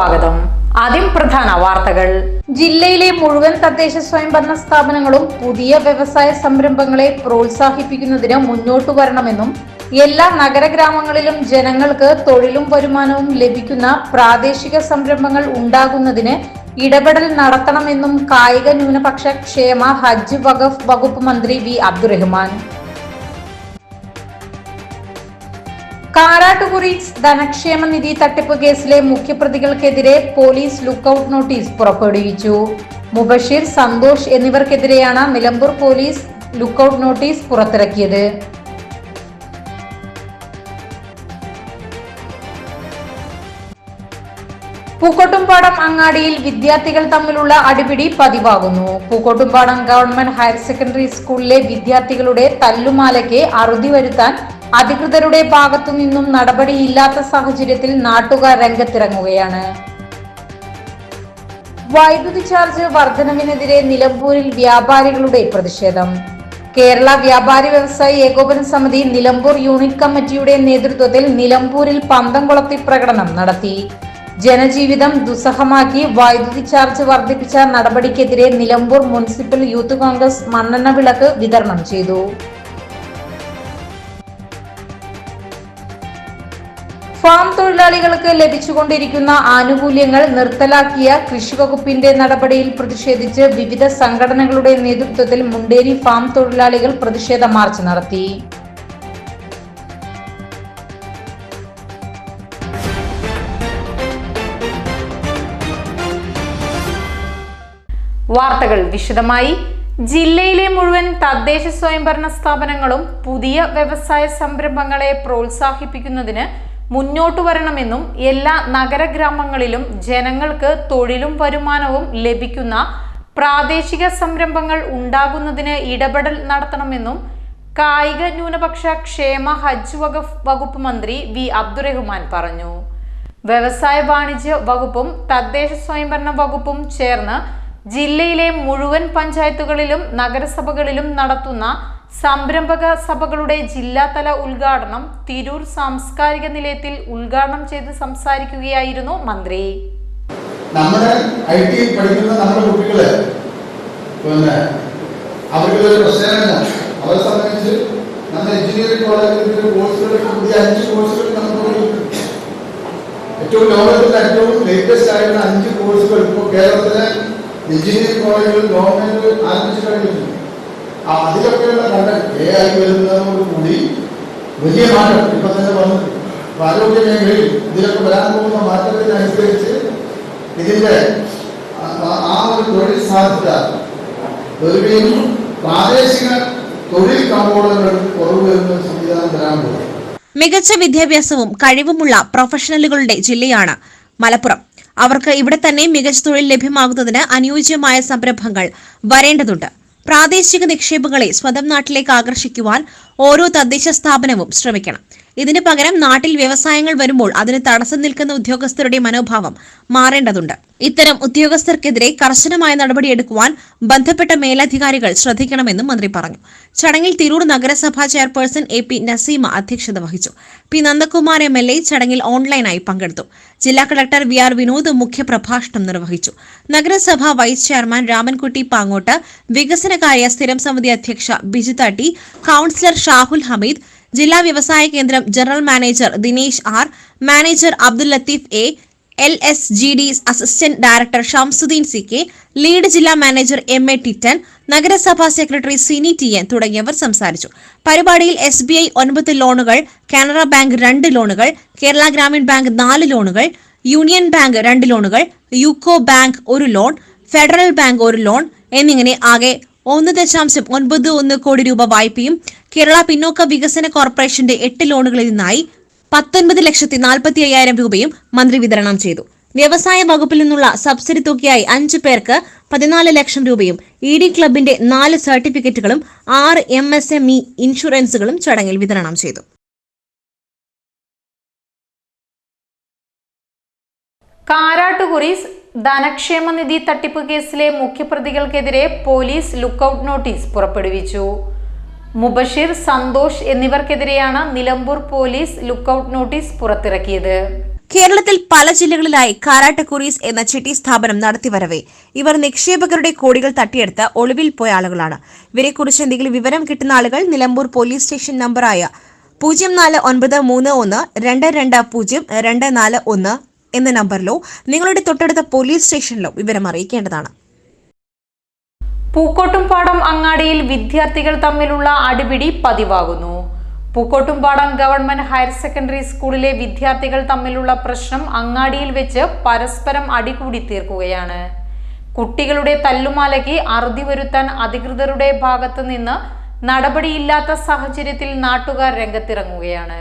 സ്വാഗതം. ആദ്യം പ്രധാന വാർത്തകൾ. ജില്ലയിലെ മുഴുവൻ തദ്ദേശ സ്വയംഭരണ സ്ഥാപനങ്ങളും പുതിയ വ്യവസായ സംരംഭങ്ങളെ പ്രോത്സാഹിപ്പിക്കുന്നതിന് മുന്നോട്ടു വരണമെന്നും എല്ലാ നഗരഗ്രാമങ്ങളിലും ജനങ്ങൾക്ക് തൊഴിലും വരുമാനവും ലഭിക്കുന്ന പ്രാദേശിക സംരംഭങ്ങൾ ഉണ്ടാകുന്നതിന് ഇടപെടൽ നടത്തണമെന്നും കായിക ന്യൂനപക്ഷ ക്ഷേമ ഹജ്ജ് വകുപ്പ് മന്ത്രി വി അബ്ദുറഹ്മാൻ. കാരാട്ടുകുറി ധനക്ഷേമ നിധി തട്ടിപ്പ് കേസിലെ മുഖ്യപ്രതികൾക്കെതിരെ പോലീസ് ലുക്കൌട്ട് നോട്ടീസ് പുറപ്പെടുവിച്ചു. മുബഷീർ സന്തോഷ് എന്നിവർക്കെതിരെയാണ് നിലമ്പൂർ പോലീസ് ലുക്കൌട്ട് നോട്ടീസ് പുറത്തിറക്കിയത്. പൂക്കോട്ടുംപാടം അങ്ങാടിയിൽ വിദ്യാർത്ഥികൾ തമ്മിലുള്ള അടിപിടി പതിവാകുന്നു. പൂക്കോട്ടുംപാടം ഗവൺമെന്റ് ഹയർ സെക്കൻഡറി സ്കൂളിലെ വിദ്യാർത്ഥികളുടെ തല്ലുമാലയ്ക്ക് അറുതി വരുത്താൻ അധികൃതരുടെ ഭാഗത്തു നിന്നും നടപടിയില്ലാത്ത സാഹചര്യത്തിൽ നാട്ടുകാർ രംഗത്തിറങ്ങുകയാണ്. വൈദ്യുതി ചാർജ് വർധനവിനെതിരെ നിലമ്പൂരിൽ വ്യാപാരികളുടെ പ്രതിഷേധം. കേരള വ്യാപാരി വ്യവസായി ഏകോപന സമിതി നിലമ്പൂർ യൂണിറ്റ് കമ്മിറ്റിയുടെ നേതൃത്വത്തിൽ നിലമ്പൂരിൽ പന്തംകുളത്തി പ്രകടനം നടത്തി. ജനജീവിതം ദുസ്സഹമാക്കി വൈദ്യുതി ചാർജ് വർദ്ധിപ്പിച്ച നടപടിക്കെതിരെ നിലമ്പൂർ മുനിസിപ്പൽ യൂത്ത് കോൺഗ്രസ് മണ്ണെണ്ണ വിളക്ക് വിതരണം ചെയ്തു. ഫാം തൊഴിലാളികൾക്ക് ലഭിച്ചുകൊണ്ടിരിക്കുന്ന ആനുകൂല്യങ്ങൾ നിർത്തലാക്കിയ കൃഷിവകുപ്പിന്റെ നടപടിയിൽ പ്രതിഷേധിച്ച് വിവിധ സംഘടനകളുടെ നേതൃത്വത്തിൽ മുണ്ടേരി ഫാം തൊഴിലാളികൾ പ്രതിഷേധ മാർച്ച് നടത്തി. വാർത്തകൾ വിശദമായി. ജില്ലയിലെ മുഴുവൻ തദ്ദേശ സ്വയംഭരണ സ്ഥാപനങ്ങളും പുതിയ വ്യവസായ സംരംഭങ്ങളെ പ്രോത്സാഹിപ്പിക്കുന്നതിന് മുന്നോട്ടു വരണമെന്നും എല്ലാ നഗരഗ്രാമങ്ങളിലും ജനങ്ങൾക്ക് തൊഴിലും വരുമാനവും ലഭിക്കുന്ന പ്രാദേശിക സംരംഭങ്ങൾ ഉണ്ടാകുന്നതിന് ഇടപെടൽ നടത്തണമെന്നും കായിക ന്യൂനപക്ഷ ക്ഷേമ ഹജ്ജ് വകുപ്പ് വകുപ്പ് മന്ത്രി വി അബ്ദുറഹ്മാൻ പറഞ്ഞു. വ്യവസായ വാണിജ്യ വകുപ്പും തദ്ദേശ സ്വയംഭരണ വകുപ്പും ചേർന്ന് ജില്ലയിലെ മുഴുവൻ പഞ്ചായത്തുകളിലും നഗരസഭകളിലും നടത്തുന്ന സംരംഭക സഭകളുടെ ജില്ലാതല ഉദ്ഘാടനം തിരൂർ സാംസ്കാരിക നിലയത്തിൽ ഉദ്ഘാടനം ചെയ്ത് സംസാരിക്കുകയായിരുന്നു മന്ത്രി. നമ്മുടെ ഐ ടി പഠിക്കുന്ന നമ്മുടെ കുട്ടികൾ പിന്നെ അവർക്ക് ഒരു പ്രശ്നമില്ല അവരെ സംബന്ധിച്ച് നമ്മുടെ എഞ്ചിനീയറിംഗ് കോളേജിൽ കോഴ്സുകൾ പുതിയ അഞ്ച് കോഴ്സുകൾ നമുക്ക്. ഏറ്റവും ലോകത്തിലെ ഏറ്റവും ലേറ്റസ്റ്റ് ആയിട്ടുള്ള അഞ്ച് കോഴ്സുകൾ ഇപ്പോൾ കേരളത്തിലെ എഞ്ചിനീയറിംഗ് കോളേജുകൾ ഗവൺമെന്റ് ആരംഭിച്ചു കഴിഞ്ഞിട്ടുണ്ട്. ആ അതിലൊക്കെയുള്ള കണ്ടന്റ് എ ആയി വരുന്നതോട് കൂടി വലിയ മാറ്റം ഇപ്പൊ തന്നെ വന്നു. ആരോഗ്യ മേഖലയിൽ ഇതിലൊക്കെ വരാൻ പോകുന്ന മാറ്റത്തിനനുസരിച്ച് ഇതിന്റെ ആ- ഒരു തൊഴിൽ സാധ്യത വരികയും പ്രാദേശിക തൊഴിൽ കമ്പോളങ്ങൾക്ക് കുറവ് വരുന്ന സംവിധാനം വരാൻ പോകും മികച്ച വിദ്യാഭ്യാസവും കഴിവുമുള്ള പ്രൊഫഷണലുകളുടെ ജില്ലയാണ് മലപ്പുറം. അവർക്ക് ഇവിടെ തന്നെ മികച്ച തൊഴിൽ ലഭ്യമാകുന്നതിന് അനുയോജ്യമായ സംരംഭങ്ങൾ വരേണ്ടതുണ്ട്. പ്രാദേശിക നിക്ഷേപങ്ങളെ സ്വന്തം നാട്ടിലേക്ക് ആകർഷിക്കുവാൻ ഓരോ തദ്ദേശ സ്ഥാപനവും ശ്രമിക്കണം. ഇതിന് പകരം നാട്ടിൽ വ്യവസായങ്ങൾ വരുമ്പോൾ അതിന് തടസ്സം നിൽക്കുന്ന ഉദ്യോഗസ്ഥരുടെ മനോഭാവം മാറേണ്ടതുണ്ട്. ഇത്തരം ഉദ്യോഗസ്ഥർക്കെതിരെ കർശനമായ നടപടിയെടുക്കുവാൻ ബന്ധപ്പെട്ട മേലധികാരികൾ ശ്രദ്ധിക്കണമെന്നും മന്ത്രി പറഞ്ഞു. ചടങ്ങിൽ തിരൂർ നഗരസഭാ ചെയർപേഴ്സൺ എ പി നസീമ അധ്യക്ഷത വഹിച്ചു. P Nandakumar M L A ചടങ്ങിൽ ഓൺലൈനായി പങ്കെടുത്തു. ജില്ലാ കളക്ടർ വി ആർ വിനോദ് മുഖ്യപ്രഭാഷണം നിർവഹിച്ചു. നഗരസഭാ വൈസ് ചെയർമാൻ രാമൻകുട്ടി പാങ്ങോട്ട് വികസനകാര്യ സ്ഥിരം സമിതി അധ്യക്ഷ ബിജിത ടി കൌൺസിലർ ഷാഹുൽ ഹമീദ് ജില്ലാ വ്യവസായ കേന്ദ്രം general manager Dinesh R manager Abdul Latheef A L S G D assistant director Shamsudheen C K lead ജില്ലാ മാനേജർ എം എ ടിറ്റൻ നഗരസഭാ സെക്രട്ടറി സിനി ടി എൻ തുടങ്ങിയവർ സംസാരിച്ചു. പരിപാടിയിൽ എസ് ബി ഐ ഒൻപത് ലോണുകൾ കാനറ ബാങ്ക് രണ്ട് ലോണുകൾ കേരള ഗ്രാമീൺ ബാങ്ക് നാല് ലോണുകൾ യൂണിയൻ ബാങ്ക് രണ്ട് ലോണുകൾ യുക്കോ ബാങ്ക് ഒരു ലോൺ ഫെഡറൽ ബാങ്ക് ഒരു ലോൺ എന്നിങ്ങനെ ആകെ ഒന്ന് ദശാംശം ഒൻപത് ഒന്ന് കോടി രൂപ വായ്പയും കേരള പിന്നോക്ക വികസന കോർപ്പറേഷന്റെ എട്ട് ലോണുകളിൽ നിന്നായി പത്തൊൻപത് ലക്ഷത്തി നാൽപ്പത്തി അയ്യായിരം രൂപയും മന്ത്രി വിതരണം ചെയ്തു. വ്യവസായ വകുപ്പിൽ നിന്നുള്ള സബ്സിഡി തുകയായി അഞ്ചു പേർക്ക് പതിനാല് ലക്ഷം രൂപയും ഇ ഡി ക്ലബിന്റെ നാല് സർട്ടിഫിക്കറ്റുകളും ആറ് എം എസ് എം ഇ ഇൻഷുറൻസുകളും ചടങ്ങിൽ വിതരണം ചെയ്തു. കാരാട്ടുകുറീസ് ധനക്ഷേമ നിധി തട്ടിപ്പ് കേസിലെ മുഖ്യപ്രതികൾക്കെതിരെ പോലീസ് ലുക്കൌട്ട് നോട്ടീസ് പുറപ്പെടുവിച്ചു. മുബഷീർ സന്തോഷ് എന്നിവർക്കെതിരെയാണ് നിലമ്പൂർ പോലീസ് ലുക്കൌട്ട് നോട്ടീസ് പുറത്തിറക്കിയത്. കേരളത്തിൽ പല ജില്ലകളിലായി കാരാട്ട് കുറീസ് എന്ന ചിട്ടി സ്ഥാപനം നടത്തിവരവേ. ഇവർ നിക്ഷേപകരുടെ കോടികൾ തട്ടിയെടുത്ത് ഒളിവിൽ പോയ ആളുകളാണ്. ഇവരെക്കുറിച്ച് എന്തെങ്കിലും വിവരം കിട്ടുന്ന ആളുകൾ നിലമ്പൂർ പോലീസ് സ്റ്റേഷൻ നമ്പറായ പൂജ്യം നാല് ഒൻപത് മൂന്ന് ഒന്ന് രണ്ട് രണ്ട് പൂജ്യം രണ്ട് നാല് ഒന്ന് എന്ന നമ്പറിലോ നിങ്ങളുടെ തൊട്ടടുത്ത പോലീസ് സ്റ്റേഷനിലോ വിവരം അറിയിക്കേണ്ടതാണ്. പൂക്കോട്ടുംപാടം അങ്ങാടിയിൽ വിദ്യാർത്ഥികൾ തമ്മിലുള്ള അടിപിടി പതിവാകുന്നു. പൂക്കോട്ടുംപാടം ഗവൺമെന്റ് ഹയർ സെക്കൻഡറി സ്കൂളിലെ വിദ്യാർത്ഥികൾ തമ്മിലുള്ള പ്രശ്നം അങ്ങാടിയിൽ വെച്ച് പരസ്പരം അടികൂടി തീർക്കുകയാണ്. കുട്ടികളുടെ തല്ലുമാലയ്ക്ക് അറുതി വരുത്താൻ അധികൃതരുടെ ഭാഗത്ത് നിന്ന് നടപടിയില്ലാത്ത സാഹചര്യത്തിൽ നാട്ടുകാർ രംഗത്തിറങ്ങുകയാണ്.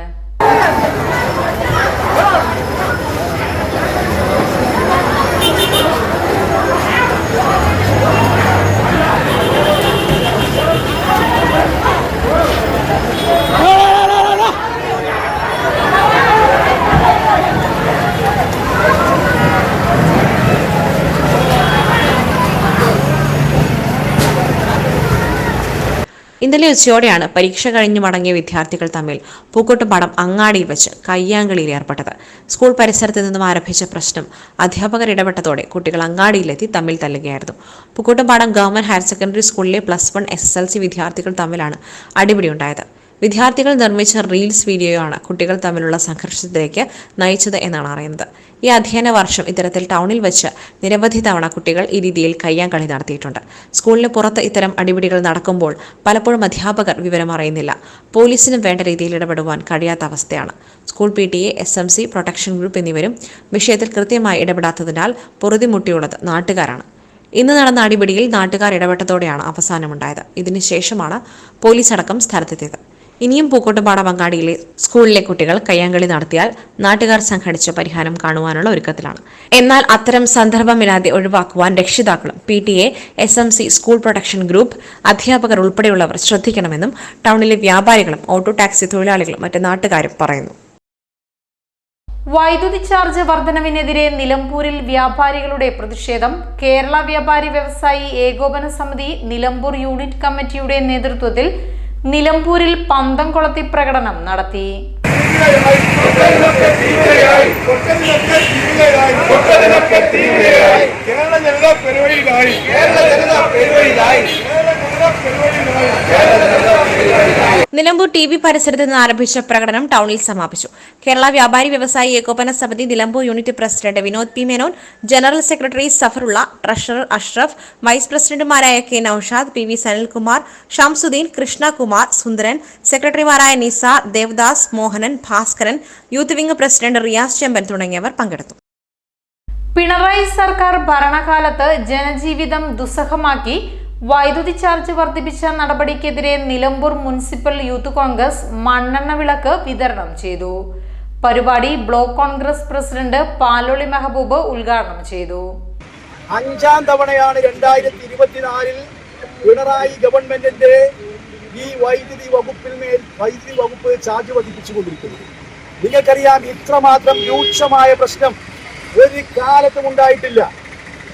ഇന്നലെ ഉച്ചയോടെയാണ് പരീക്ഷ കഴിഞ്ഞ് മടങ്ങിയ വിദ്യാർത്ഥികൾ തമ്മിൽ പൂക്കോട്ടുപാടം അങ്ങാടിയിൽ വെച്ച് കയ്യാങ്കളിയിൽ ഏർപ്പെട്ടത്. സ്കൂൾ പരിസരത്ത് നിന്നും ആരംഭിച്ച പ്രശ്നം അധ്യാപകർ ഇടപെട്ടതോടെ കുട്ടികൾ അങ്ങാടിയിലെത്തി തമ്മിൽ തല്ലുകയായിരുന്നു. പൂക്കോട്ടുപാടം ഗവൺമെന്റ് ഹയർ സെക്കൻഡറി സ്കൂളിലെ plus one S S L C വിദ്യാർത്ഥികൾ തമ്മിലാണ് അടിപിടിയുണ്ടായത് വിദ്യാർത്ഥികൾ നിർമ്മിച്ച റീൽസ് വീഡിയോയാണ് കുട്ടികൾ തമ്മിലുള്ള സംഘർഷത്തിലേക്ക് നയിച്ചത് എന്നാണ് അറിയുന്നത്. ഈ അധ്യയന വർഷം ഇത്തരത്തിൽ ടൗണിൽ വെച്ച് നിരവധി തവണ കുട്ടികൾ ഈ രീതിയിൽ കയ്യാങ്കളി നടത്തിയിട്ടുണ്ട്. സ്കൂളിന് പുറത്ത് ഇത്തരം അടിപിടികൾ നടക്കുമ്പോൾ പലപ്പോഴും അധ്യാപകർ വിവരം അറിയുന്നില്ല. പോലീസിനും വേണ്ട രീതിയിൽ ഇടപെടുവാൻ കഴിയാത്ത അവസ്ഥയാണ്. School P T A S M C protection group എന്നിവരും വിഷയത്തിൽ കൃത്യമായി ഇടപെടാത്തതിനാൽ പൊറുതിമുട്ടിയുള്ളത് നാട്ടുകാരാണ്. ഇന്ന് നടന്ന അടിപിടിയിൽ നാട്ടുകാർ ഇടപെട്ടതോടെയാണ് അവസാനമുണ്ടായത്. ഇതിനുശേഷമാണ് പോലീസ് അടക്കം സ്ഥലത്തെത്തിയത്. ഇനിയും പൂക്കോട്ടുപാടം പങ്കാടിയിലെ സ്കൂളിലെ കുട്ടികൾ കയ്യാങ്കളി നടത്തിയാൽ നാട്ടുകാർ സംഘടിച്ച് പരിഹാരം കാണുവാനുള്ള ഒരുക്കത്തിലാണ്. എന്നാൽ അത്തരം സന്ദർഭമില്ലാതെ ഒഴിവാക്കുവാൻ രക്ഷിതാക്കളും P T A S M C school protection group അധ്യാപകർ ഉൾപ്പെടെയുള്ളവർ ശ്രദ്ധിക്കണമെന്നും ടൗണിലെ വ്യാപാരികളും ഓട്ടോ ടാക്സി തൊഴിലാളികളും മറ്റ് നാട്ടുകാരും പറയുന്നു. വൈദ്യുതി ചാർജ് വർധനവിനെതിരെ നിലമ്പൂരിൽ വ്യാപാരികളുടെ പ്രതിഷേധം. കേരള വ്യാപാരി വ്യവസായി ഏകോപന സമിതി നിലമ്പൂർ യൂണിറ്റ് കമ്മിറ്റിയുടെ നേതൃത്വത്തിൽ നിലമ്പൂരിൽ പന്തം കൊളത്തി പ്രകടനം നടത്തി. കേരള ജനത പെരുവഴിയിലായി. കേരള ജനത പെരുവഴിയിലായി. നിലമ്പൂർ ടി വി പരിസരത്ത് നിന്ന് ആരംഭിച്ച പ്രകടനം ടൗണിൽ സമാപിച്ചു. കേരള വ്യാപാരി വ്യവസായി ഏകോപന സമിതി Nilambur unit president Vinod P Menon general secretary Safarulla treasurer Ashraf vice പ്രസിഡന്റുമാരായ K Noushad P V Sanilkumar Shamsudheen Krishnakumar Sundaran സെക്രട്ടറിമാരായ Nisar Devadas Mohanan Bhaskaran youth wing president Riyas Chemban തുടങ്ങിയവർ പങ്കെടുത്തു. പിണറായി സർക്കാർ ഭരണകാലത്ത് ജനജീവിതം ദുസ്സഹമാക്കി വൈദ്യുതി ചാർജ് വർദ്ധിപ്പിച്ച നടപടിക്കെതിരെ നിലമ്പൂർ മുനിസിപ്പൽ യൂത്ത് കോൺഗ്രസ് മണ്ണെണ്ണ വിളക്ക് വിതരണം ചെയ്തു. പരിപാടി ബ്ലോക്ക് കോൺഗ്രസ് പ്രസിഡന്റ് പാലോളി മെഹബൂബ് ഉദ്ഘാടനം ചെയ്തു. അഞ്ചാം തവണയാണ് രണ്ടായിരത്തി ഇരുപത്തിനാലിൽ പിണറായി ഗവൺമെന്റിന്റെ ഈ വൈദ്യുതി വകുപ്പിൽ മേൽ വൈദ്യുതി വകുപ്പ് ചാർജ് വർദ്ധിപ്പിച്ചുകൊണ്ടിരിക്കുന്നത് നിങ്ങൾക്കറിയാം ഇത്രമാത്രം രൂക്ഷമായ പ്രശ്നം ഒരു കാലത്തും ഉണ്ടായിട്ടില്ല.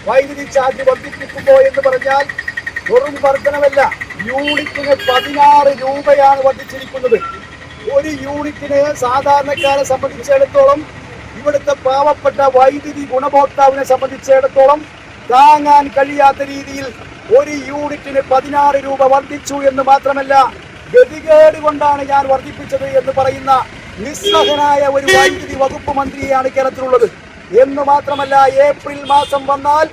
വൈദ്യുതി ചാർജ് വർദ്ധിപ്പിക്കുമോ എന്ന് പറഞ്ഞാൽ വെറും വർധനമല്ല യൂണിറ്റിന് പതിനാറ് രൂപയാണ് വർദ്ധിച്ചിരിക്കുന്നത് ഒരു യൂണിറ്റിന് സാധാരണക്കാരെ സംബന്ധിച്ചിടത്തോളം ഇവിടുത്തെ പാവപ്പെട്ട വൈദ്യുതി ഗുണഭോക്താവിനെ സംബന്ധിച്ചിടത്തോളം താങ്ങാൻ കഴിയാത്ത രീതിയിൽ ഒരു യൂണിറ്റിന് പതിനാറ് രൂപ വർദ്ധിച്ചു എന്ന് മാത്രമല്ല ഗതികേട് കൊണ്ടാണ് ഞാൻ വർദ്ധിപ്പിച്ചത് എന്ന് പറയുന്ന നിസ്സഹനായ ഒരു വൈദ്യുതി വകുപ്പ് മന്ത്രിയാണ് കേരളത്തിലുള്ളത്. എന്ന് മാത്രമല്ല ഏപ്രിൽ മാസം വന്നാൽ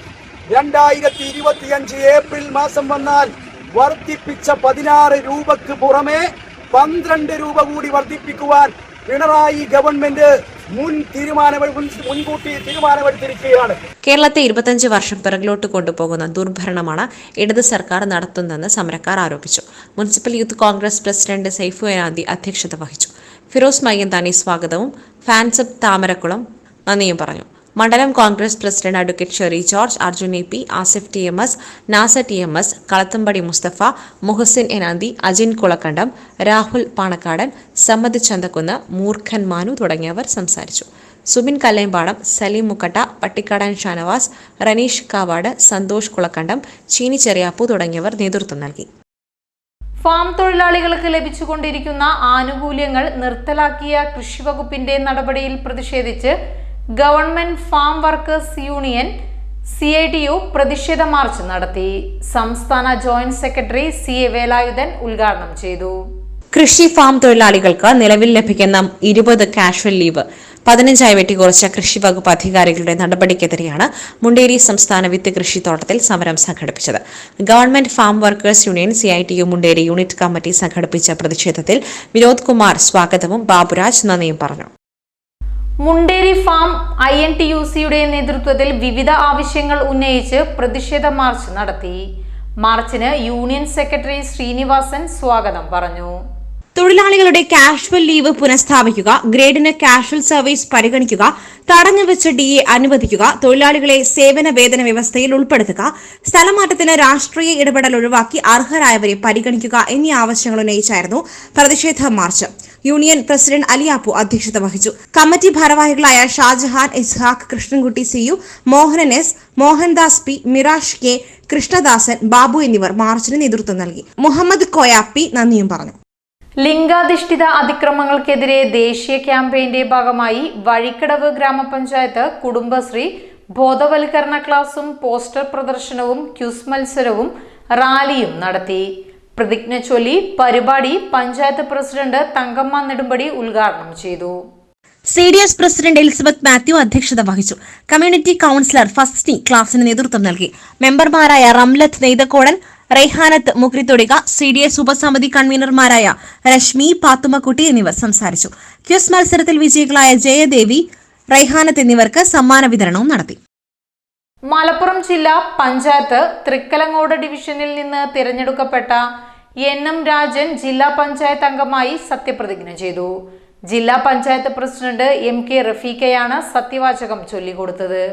രണ്ടായിരത്തി ഇരുപത്തിയഞ്ച് ഏപ്രിൽ മാസം വന്നാൽ വർദ്ധിപ്പിച്ച പതിനാറ് രൂപക്ക് പുറമെ പന്ത്രണ്ട് രൂപ കൂടി വർദ്ധിപ്പിക്കുവാൻ പിണറായി ഗവൺമെന്റ് മുൻ മുൻകൂട്ടി തീരുമാനമെടുത്തിരിക്കുകയാണ്. കേരളത്തെ ഇരുപത്തഞ്ച് വർഷം പിറകിലോട്ട് കൊണ്ടുപോകുന്ന ദുർഭരണമാണ് ഇടത് സർക്കാർ നടത്തുന്നതെന്ന് സമരക്കാർ ആരോപിച്ചു. Municipal youth Congress president Saifu Enanthi അധ്യക്ഷത വഹിച്ചു. ഫിറോസ് മയ്യന്താനി സ്വാഗതവും ഫാൻസപ് താമരക്കുളം നന്ദിയും പറഞ്ഞു. മണ്ഡലം Congress president advocate Sherry George Arjun A P Asif T M S Nasa T M S Kalathampadi Musthafa Muhsin Enanthi Ajin Kulakkandam Rahul Panakkadan Sammad Chanthakkunnu Moorkhan Manu തുടങ്ങിയവർ സംസാരിച്ചു. സുബിൻ കല്ലയമ്പാടം സലീം മുക്കട്ട പട്ടിക്കാടൻ ഷാനവാസ് റനീഷ് കാവാട് സന്തോഷ് കുളക്കണ്ടം ചീനി ചെറിയാപ്പു തുടങ്ങിയവർ നേതൃത്വം നൽകി. ഫാം തൊഴിലാളികൾക്ക് ലഭിച്ചുകൊണ്ടിരിക്കുന്ന ആനുകൂല്യങ്ങൾ നിർത്തലാക്കിയ കൃഷിവകുപ്പിന്റെ നടപടിയിൽ പ്രതിഷേധിച്ച് government farm workers union C I T U പ്രതിഷേധ മാർച്ച് നടത്തി. സംസ്ഥാന joint secretary C A Velayudhan ഉദ്ഘാടനം ചെയ്തു. കൃഷി ഫാം തൊഴിലാളികൾക്ക് നിലവിൽ ലഭിക്കുന്ന ഇരുപത് കാഷ്വൽ ലീവ് പതിനഞ്ചായി വെട്ടിക്കുറച്ച കൃഷി വകുപ്പ് അധികാരികളുടെ നടപടിക്കെതിരെയാണ് മുണ്ടേരി സംസ്ഥാന വിത്ത് കൃഷിത്തോട്ടത്തിൽ സമരം സംഘടിപ്പിച്ചത്. Government farm workers union C I T U Munderi unit committee സംഘടിപ്പിച്ച പ്രതിഷേധത്തിൽ വിനോദ് കുമാർ സ്വാഗതവും ബാബുരാജ് നന്ദിയും പറഞ്ഞു. Munderi farm I N T U സിയുടെ നേതൃത്വത്തിൽ വിവിധ ആവശ്യങ്ങൾ ഉന്നയിച്ച് പ്രതിഷേധ മാർച്ച് നടത്തി. മാർച്ചിന് യൂണിയൻ സെക്രട്ടറി ശ്രീനിവാസൻ സ്വാഗതം പറഞ്ഞു. തൊഴിലാളികളുടെ കാഷ്വൽ ലീവ് പുനഃസ്ഥാപിക്കുക ഗ്രേഡിന് കാഷ്വൽ സർവീസ് പരിഗണിക്കുക തടഞ്ഞുവെച്ച ഡി എ അനുവദിക്കുക തൊഴിലാളികളെ സേവന വേതന വ്യവസ്ഥയിൽ ഉൾപ്പെടുത്തുക സ്ഥലമാറ്റത്തിന് രാഷ്ട്രീയ ഇടപെടൽ ഒഴിവാക്കി അർഹരായവരെ പരിഗണിക്കുക എന്നീ ആവശ്യങ്ങൾ ഉന്നയിച്ചായിരുന്നു പ്രതിഷേധ മാർച്ച്. യൂണിയൻ പ്രസിഡന്റ് അലിയാപ്പു അധ്യക്ഷത വഹിച്ചു. കമ്മിറ്റി ഭാരവാഹികളായ Shajahan Ishaq Krishnankutty C U Mohanan S Mohandas P Mirash K Krishnadasan Babu എന്നിവർ മാർച്ചിന് നേതൃത്വം നൽകി. മുഹമ്മദ് കോയാപ്പി നന്ദിയും പറഞ്ഞു. ലിംഗാധിഷ്ഠിത അതിക്രമങ്ങൾക്കെതിരെ ദേശീയ ക്യാമ്പയിന്റെ ഭാഗമായി വഴിക്കടവ് ഗ്രാമപഞ്ചായത്ത് കുടുംബശ്രീ ബോധവൽക്കരണ ക്ലാസും പോസ്റ്റർ പ്രദർശനവും ക്യൂസ് മത്സരവും റാലിയും നടത്തി. പ്രതിജ്ഞ ചൊല്ലി പരിപാടി പഞ്ചായത്ത് പ്രസിഡന്റ് തങ്കമ്മ നെടുമ്പടി ഉദ്ഘാടനം ചെയ്തു. C D S president Elizabeth Mathew അധ്യക്ഷത വഹിച്ചു. കമ്മ്യൂണിറ്റി കൌൺസിലർ ഫസ്റ്റി ക്ലാസിന് നേതൃത്വം നൽകി. മെമ്പർമാരായ Ramlath Neythakkodan Raihanath Mukrithodika C D S ഉപസമിതി കൺവീനർമാരായ രശ്മി പാത്തുമക്കുട്ടി എന്നിവർ സംസാരിച്ചു. ക്യൂസ് മത്സരത്തിൽ വിജയികളായ ജയദേവി റെയ്ഹാനത്ത് എന്നിവർക്ക് സമ്മാന വിതരണവും നടത്തി. മലപ്പുറം ജില്ലാ പഞ്ചായത്ത് തൃക്കലങ്ങോട് ഡിവിഷനിൽ നിന്ന് തിരഞ്ഞെടുക്കപ്പെട്ട എൻ എം രാജൻ ജില്ലാ പഞ്ചായത്ത് അംഗമായി സത്യപ്രതിജ്ഞ ചെയ്തു. ജില്ലാ പഞ്ചായത്ത് പ്രസിഡന്റ് എം കെ റഫീഖയാണ് സത്യവാചകം ചൊല്ലിക്കൊടുത്തത്.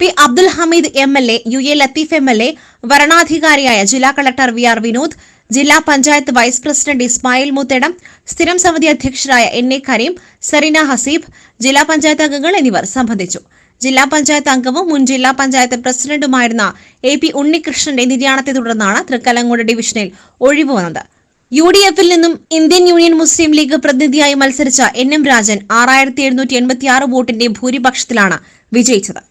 P Abdul Hameed M L A U A Latheef M L A വരണാധികാരിയായ ജില്ലാ കളക്ടർ വി ആർ വിനോദ് ജില്ലാ പഞ്ചായത്ത് വൈസ് പ്രസിഡന്റ് ഇസ്മായിൽ മുത്തേടം സ്ഥിരം സമിതി അധ്യക്ഷരായ എൻ എ കരീം സരീന ഹസീബ് ജില്ലാ പഞ്ചായത്ത് അംഗങ്ങൾ എന്നിവർ സംബന്ധിച്ചു. ജില്ലാ പഞ്ചായത്ത് അംഗവും മുൻ ജില്ലാ പഞ്ചായത്ത് പ്രസിഡന്റുമായിരുന്ന എ പി ഉണ്ണികൃഷ്ണന്റെ നിര്യാണത്തെ തുടർന്നാണ് തൃക്കലങ്ങോട് ഡിവിഷനിൽ ഒഴിവ് വന്നത്. യു ഡി എഫിൽ നിന്നും ഇന്ത്യൻ യൂണിയൻ മുസ്ലിം ലീഗ് പ്രതിനിധിയായി മത്സരിച്ച എൻ എം രാജൻ ആറായിരത്തി എഴുന്നൂറ്റി എൺപത്തിയാറ് വോട്ടിന്റെ ഭൂരിപക്ഷത്തിലാണ് വിജയിച്ചത്.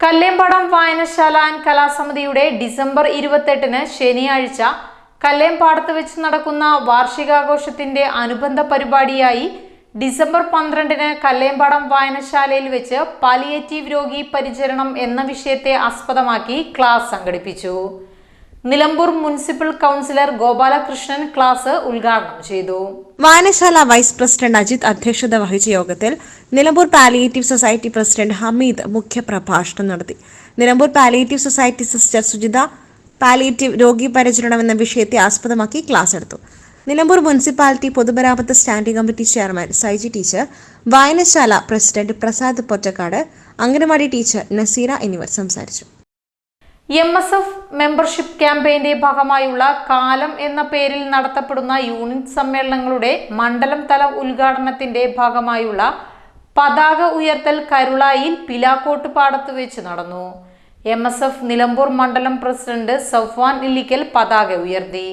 കല്ലേമ്പാടം വായനശാല ആൻഡ് കലാസമിതിയുടെ ഡിസംബർ ഇരുപത്തെട്ടിന് ശനിയാഴ്ച കല്ലേമ്പാടത്ത് വെച്ച് നടക്കുന്ന വാർഷികാഘോഷത്തിന്റെ അനുബന്ധ പരിപാടിയായി ഡിസംബർ പന്ത്രണ്ടിന് കല്ലേമ്പാടം വായനശാലയിൽ വെച്ച് പാലിയേറ്റീവ് രോഗി പരിചരണം എന്ന വിഷയത്തെ ആസ്പദമാക്കി ക്ലാസ് സംഘടിപ്പിച്ചു. Nilambur municipal councillor Gopalakrishnan class ഉദ്ഘാടനം ചെയ്തു. വായനശാല വൈസ് പ്രസിഡന്റ് അജിത് അധ്യക്ഷത വഹിച്ച യോഗത്തിൽ Nilambur palliative society president Hameed മുഖ്യപ്രഭാഷണം നടത്തി. Nilambur palliative society sister Sujitha palliative രോഗി പരിചരണം എന്ന വിഷയത്തെ ആസ്പദമാക്കി ക്ലാസ് എടുത്തു. നിലമ്പൂർ മുനിസിപ്പാലിറ്റി പൊതുമരാമത്ത് standing committee chairman Saiji teacher വായനശാല പ്രസിഡന്റ് പ്രസാദ് പൊറ്റക്കാട് അംഗനവാടി ടീച്ചർ നസീറ എന്നിവർ സംസാരിച്ചു. എം എസ് എഫ് മെമ്പർഷിപ്പ് ക്യാമ്പയിന്റെ ഭാഗമായുള്ള കാലം എന്ന പേരിൽ നടത്തപ്പെടുന്ന യൂണിറ്റ് സമ്മേളനങ്ങളുടെ മണ്ഡലം തല ഉദ്ഘാടനത്തിന്റെ ഭാഗമായുള്ള പതാക ഉയർത്തൽ കരുളായിൽ പിലാക്കോട്ട് പാടത്ത് വെച്ച് നടന്നു. എം നിലമ്പൂർ മണ്ഡലം പ്രസിഡന്റ് സഫ്വാൻ ഇല്ലിക്കൽ പതാക ഉയർത്തി.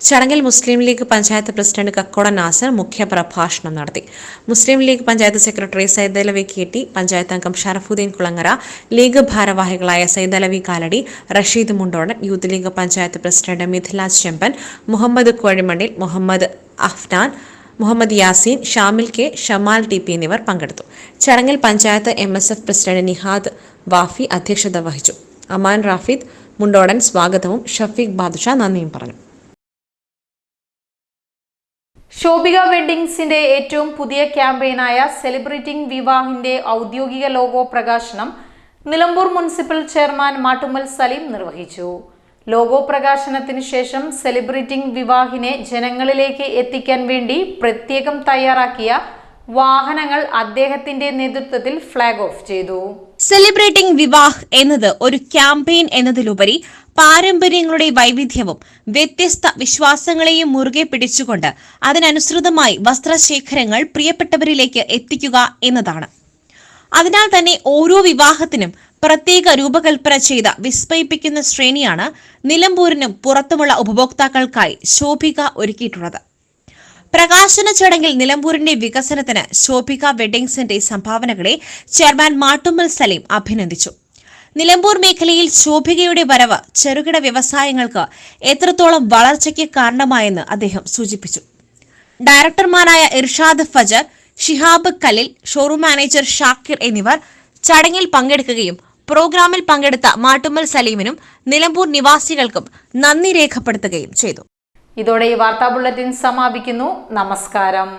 ചടങ്ങിൽ മുസ്ലിം ലീഗ് പഞ്ചായത്ത് പ്രസിഡന്റ് കക്കോട നാസർ മുഖ്യപ്രഭാഷണം നടത്തി. Muslim League panchayat secretary Saidalavi K T panchayat അംഗം ഷറഫുദ്ദീൻ കുളങ്ങര ലീഗ് ഭാരവാഹികളായ Saidalavi Kaladi Rasheed Mundodan youth League panchayat president Mithila Chemban Muhammad Kozhimannil Muhammad Afnan Muhammad Yaseen Shamil K Shamal T P എന്നിവർ പങ്കെടുത്തു. ചടങ്ങിൽ panchayat M S F president Nihad Wafi അധ്യക്ഷത വഹിച്ചു. അമാൻ റാഫിദ് മുണ്ടോടൻ സ്വാഗതവും ഷഫീഖ് ബാദുഷ നന്ദിയും പറഞ്ഞു. ശോഭിക വെഡിങ്സിന്റെ ഏറ്റവും പുതിയ ക്യാമ്പയിനായ സെലിബ്രേറ്റിംഗ് വിവാഹിന്റെ ഔദ്യോഗിക ലോഗോ പ്രകാശനം നിലമ്പൂർ മുനിസിപ്പൽ ചെയർമാൻ മാട്ടുമ്മൽ സലീം നിർവഹിച്ചു. ലോഗോ പ്രകാശനത്തിന് ശേഷം സെലിബ്രേറ്റിംഗ് വിവാഹിനെ ജനങ്ങളിലേക്ക് എത്തിക്കാൻ വേണ്ടി പ്രത്യേകം തയ്യാറാക്കിയ വാഹനങ്ങൾ അദ്ദേഹത്തിന്റെ നേതൃത്വത്തിൽ ഫ്ളാഗ് ഓഫ് ചെയ്തു. സെലിബ്രേറ്റിംഗ് വിവാഹ് എന്നത് ഒരു ക്യാമ്പയിൻ എന്നതിലുപരി പാരമ്പര്യങ്ങളുടെ വൈവിധ്യവും വ്യത്യസ്ത വിശ്വാസങ്ങളെയും മുറുകെ പിടിച്ചുകൊണ്ട് അതിനനുസൃതമായി വസ്ത്രശേഖരങ്ങൾ പ്രിയപ്പെട്ടവരിലേക്ക് എത്തിക്കുക എന്നതാണ്. അതിനാൽ തന്നെ ഓരോ വിവാഹത്തിനും പ്രത്യേക രൂപകൽപ്പന ചെയ്ത വിസ്മയിപ്പിക്കുന്ന ശ്രേണിയാണ് നിലമ്പൂരിനും പുറത്തുമുള്ള ഉപഭോക്താക്കൾക്കായി ശോഭിക ഒരുക്കിയിട്ടുള്ളത്. പ്രകാശന ചടങ്ങിൽ നിലമ്പൂരിന്റെ വികസനത്തിന് ശോഭിക വെഡിംഗ്സിന്റെ സംഭാവനകളെ ചെയർമാൻ മാട്ടുമ്മൽ സലീം അഭിനന്ദിച്ചു. നിലമ്പൂർ മേഖലയിൽ ശോഭികയുടെ വരവ് ചെറുകിട വ്യവസായങ്ങൾക്ക് എത്രത്തോളം വളർച്ചയ്ക്ക് കാരണമായെന്ന് അദ്ദേഹം സൂചിപ്പിച്ചു. ഡയറക്ടർമാരായ ഇർഷാദ് ഫജർ ഷിഹാബ് കലിൽ ഷോറൂം മാനേജർ ഷാക്കിർ എന്നിവർ ചടങ്ങിൽ പങ്കെടുക്കുകയും പ്രോഗ്രാമിൽ പങ്കെടുത്ത മാട്ടുമ്മൽ സലീമിനും നിലമ്പൂർ നിവാസികൾക്കും നന്ദി രേഖപ്പെടുത്തുകയും ചെയ്തു. ഇതോടെ ഈ വാർത്താ ബുള്ളറ്റിൻ സമാപിക്കുന്നു. നമസ്കാരം.